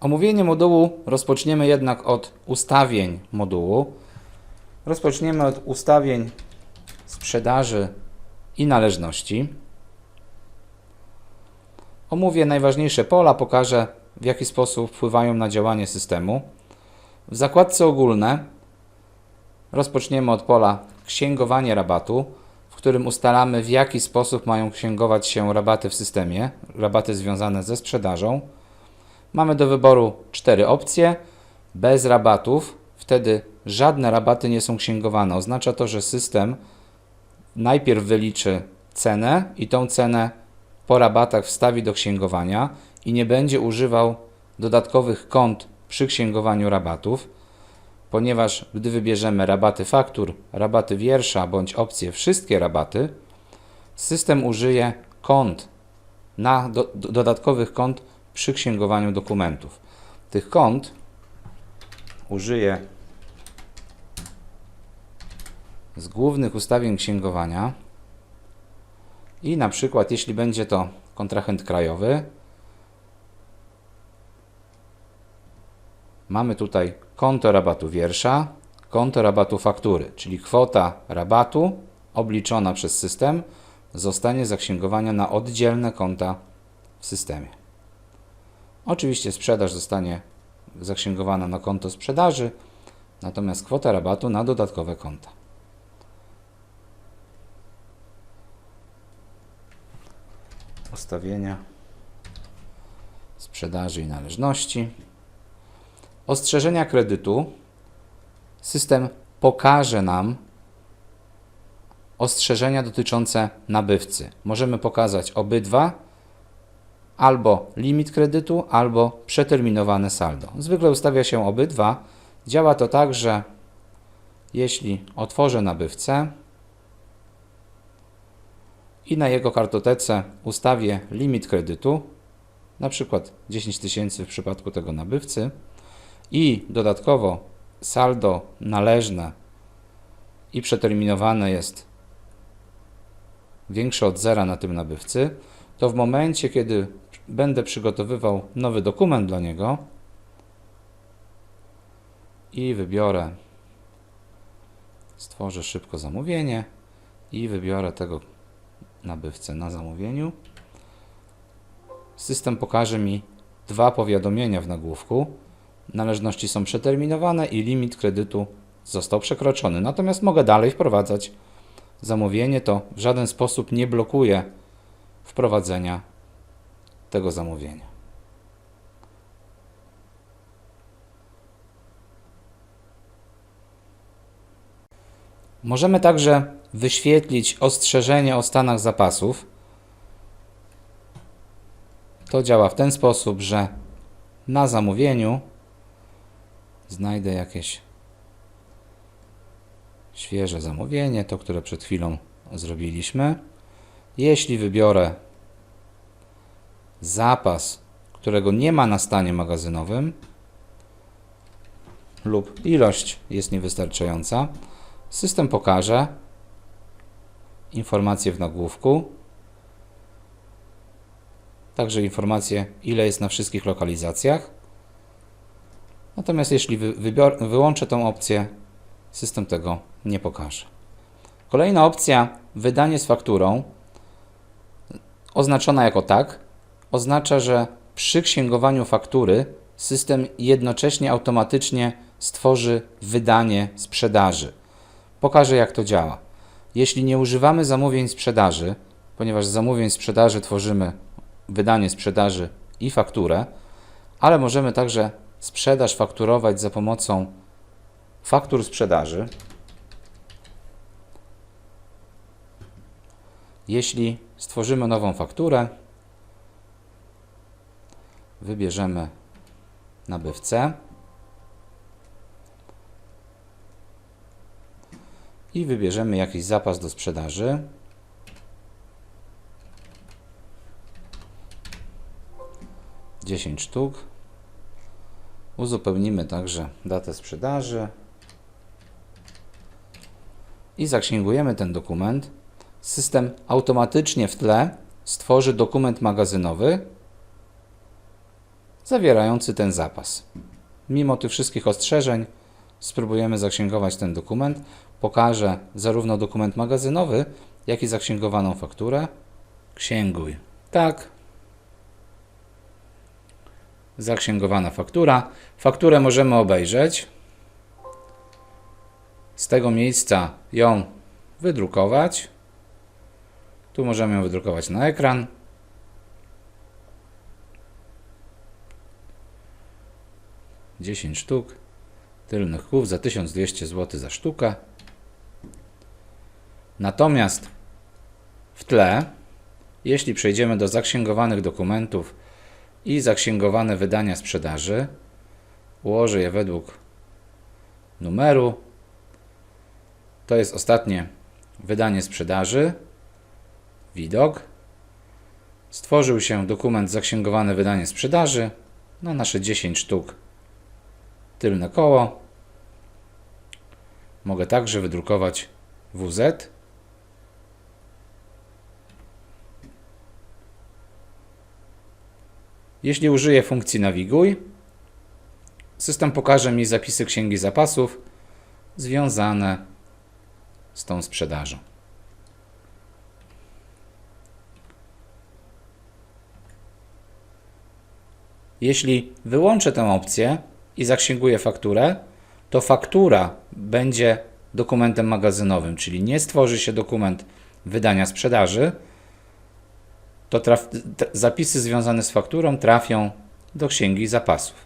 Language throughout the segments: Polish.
Omówienie modułu rozpoczniemy jednak od ustawień modułu. Rozpoczniemy od ustawień sprzedaży i należności. Omówię najważniejsze pola, pokażę w jaki sposób wpływają na działanie systemu. W zakładce ogólne rozpoczniemy od pola księgowanie rabatu, w którym ustalamy w jaki sposób mają księgować się rabaty w systemie, rabaty związane ze sprzedażą. Mamy do wyboru cztery opcje. Bez rabatów, wtedy żadne rabaty nie są księgowane. Oznacza to, że system najpierw wyliczy cenę i tą cenę po rabatach wstawi do księgowania i nie będzie używał dodatkowych kont przy księgowaniu rabatów, ponieważ gdy wybierzemy rabaty faktur, rabaty wiersza bądź opcję wszystkie rabaty, system użyje kont na do, do, dodatkowych kont przy księgowaniu dokumentów. Tych kont użyję z głównych ustawień księgowania i na przykład jeśli będzie to kontrahent krajowy, mamy tutaj konto rabatu wiersza, konto rabatu faktury, czyli kwota rabatu obliczona przez system zostanie zaksięgowana na oddzielne konta w systemie. Oczywiście sprzedaż zostanie zaksięgowana na konto sprzedaży, natomiast kwota rabatu na dodatkowe konta. Ustawienia sprzedaży i należności. Ostrzeżenia kredytu. System pokaże nam ostrzeżenia dotyczące nabywcy. Możemy pokazać obydwa, albo limit kredytu, albo przeterminowane saldo. Zwykle ustawia się obydwa. Działa to tak, że jeśli otworzę nabywcę i na jego kartotece ustawię limit kredytu, na przykład 10 tysięcy w przypadku tego nabywcy, i dodatkowo saldo należne i przeterminowane jest większe od zera na tym nabywcy, to w momencie, kiedy będę przygotowywał nowy dokument dla niego i wybiorę, stworzę szybko zamówienie i wybiorę tego nabywcę na zamówieniu, system pokaże mi dwa powiadomienia w nagłówku. Należności są przeterminowane i limit kredytu został przekroczony. Natomiast mogę dalej wprowadzać zamówienie, to w żaden sposób nie blokuje wprowadzenia tego zamówienia. Możemy także wyświetlić ostrzeżenie o stanach zapasów. To działa w ten sposób, że na zamówieniu znajdę jakieś świeże zamówienie, to które przed chwilą zrobiliśmy. Jeśli wybiorę zapas, którego nie ma na stanie magazynowym lub ilość jest niewystarczająca, system pokaże informacje w nagłówku, także informacje ile jest na wszystkich lokalizacjach. Natomiast jeśli wyłączę tą opcję, system tego nie pokaże. Kolejna opcja, wydanie z fakturą, oznaczona jako tak, oznacza, że przy księgowaniu faktury system jednocześnie automatycznie stworzy wydanie sprzedaży. Pokażę jak to działa. Jeśli nie używamy zamówień sprzedaży, ponieważ zamówień sprzedaży tworzymy wydanie sprzedaży i fakturę, ale możemy także sprzedaż fakturować za pomocą faktur sprzedaży. Jeśli stworzymy nową fakturę, wybierzemy nabywcę i wybierzemy jakiś zapas do sprzedaży. Dziesięć sztuk. Uzupełnimy także datę sprzedaży i zaksięgujemy ten dokument. System automatycznie w tle stworzy dokument magazynowy zawierający ten zapas. Mimo tych wszystkich ostrzeżeń, spróbujemy zaksięgować ten dokument. Pokażę zarówno dokument magazynowy, jak i zaksięgowaną fakturę. Księguj. Tak. Zaksięgowana faktura. Fakturę możemy obejrzeć. Z tego miejsca ją wydrukować. Tu możemy ją wydrukować na ekran. Dziesięć sztuk tylnych kłów za 1200 zł za sztukę. Natomiast w tle, jeśli przejdziemy do zaksięgowanych dokumentów i zaksięgowane wydania sprzedaży, ułożę je według numeru. To jest ostatnie wydanie sprzedaży. Widok. Stworzył się dokument zaksięgowane wydanie sprzedaży na nasze 10 sztuk tylne koło. Mogę także wydrukować WZ. Jeśli użyję funkcji nawiguj, system pokaże mi zapisy księgi zapasów związane z tą sprzedażą. Jeśli wyłączę tę opcję i zaksięguję fakturę, to faktura będzie dokumentem magazynowym, czyli nie stworzy się dokument wydania sprzedaży, to traf, zapisy związane z fakturą trafią do księgi zapasów.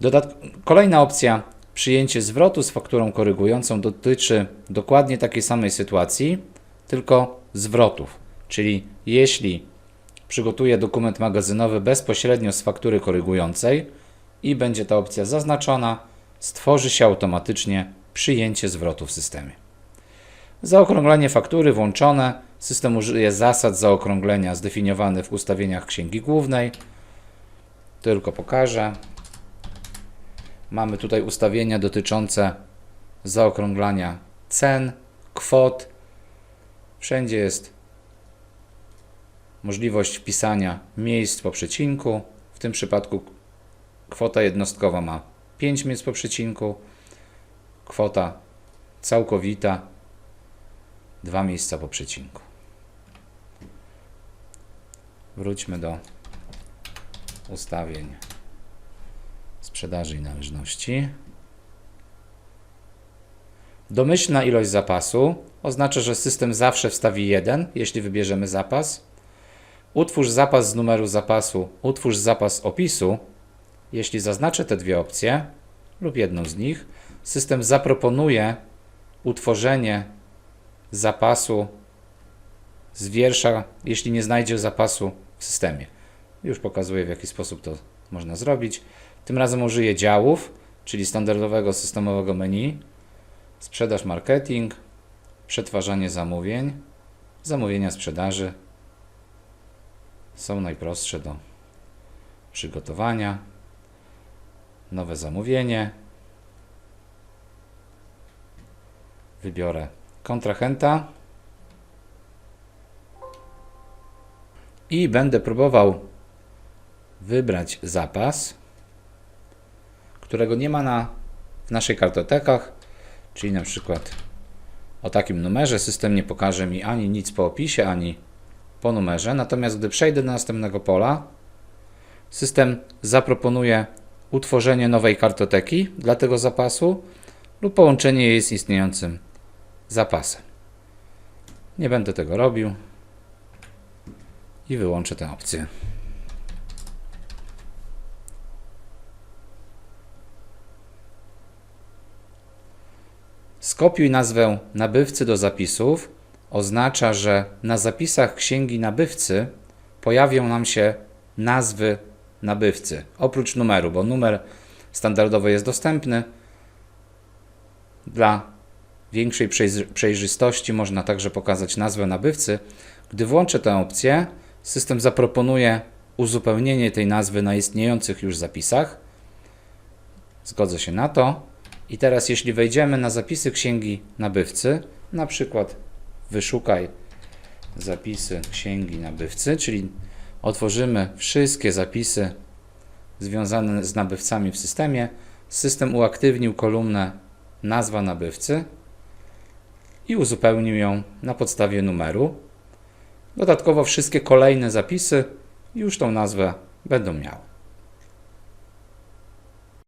Dodat kolejna opcja, przyjęcie zwrotu z fakturą korygującą, dotyczy dokładnie takiej samej sytuacji, tylko zwrotów. Czyli jeśli przygotuję dokument magazynowy bezpośrednio z faktury korygującej i będzie ta opcja zaznaczona, stworzy się automatycznie przyjęcie zwrotu w systemie. Zaokrąglenie faktury włączone. System użyje zasad zaokrąglenia zdefiniowanych w ustawieniach księgi głównej. Tylko pokażę. Mamy tutaj ustawienia dotyczące zaokrąglania cen, kwot. Wszędzie jest możliwość wpisania miejsc po przecinku. W tym przypadku kwota jednostkowa ma 5 miejsc po przecinku, kwota całkowita 2 miejsca po przecinku. Wróćmy do ustawień sprzedaży i należności. Domyślna ilość zapasu oznacza, że system zawsze wstawi 1, jeśli wybierzemy zapas. Utwórz zapas z numeru zapasu, utwórz zapas opisu. Jeśli zaznaczę te dwie opcje lub jedną z nich, system zaproponuje utworzenie zapasu z wiersza, jeśli nie znajdzie zapasu w systemie. Już pokazuję, w jaki sposób to można zrobić. Tym razem użyję działów, czyli standardowego systemowego menu, sprzedaż marketing, przetwarzanie zamówień, zamówienia sprzedaży są najprostsze do przygotowania, nowe zamówienie. Wybiorę kontrahenta. I będę próbował wybrać zapas, którego nie ma na, w naszych kartotekach, czyli na przykład o takim numerze. System nie pokaże mi ani nic po opisie, ani po numerze. Natomiast gdy przejdę do następnego pola, system zaproponuje utworzenie nowej kartoteki dla tego zapasu lub połączenie jej z istniejącym zapasem. Nie będę tego robił i wyłączę tę opcję. Skopiuj nazwę nabywcy do zapisów oznacza, że na zapisach księgi nabywcy pojawią nam się nazwy nabywcy, oprócz numeru, bo numer standardowy jest dostępny. Dla większej przejrzy- przejrzystości można także pokazać nazwę nabywcy. Gdy włączę tę opcję, system zaproponuje uzupełnienie tej nazwy na istniejących już zapisach. Zgodzę się na to. I teraz, jeśli wejdziemy na zapisy księgi nabywcy, na przykład wyszukaj zapisy księgi nabywcy, czyli otworzymy wszystkie zapisy związane z nabywcami w systemie, system uaktywnił kolumnę nazwa nabywcy i uzupełnił ją na podstawie numeru. Dodatkowo wszystkie kolejne zapisy już tą nazwę będą miały.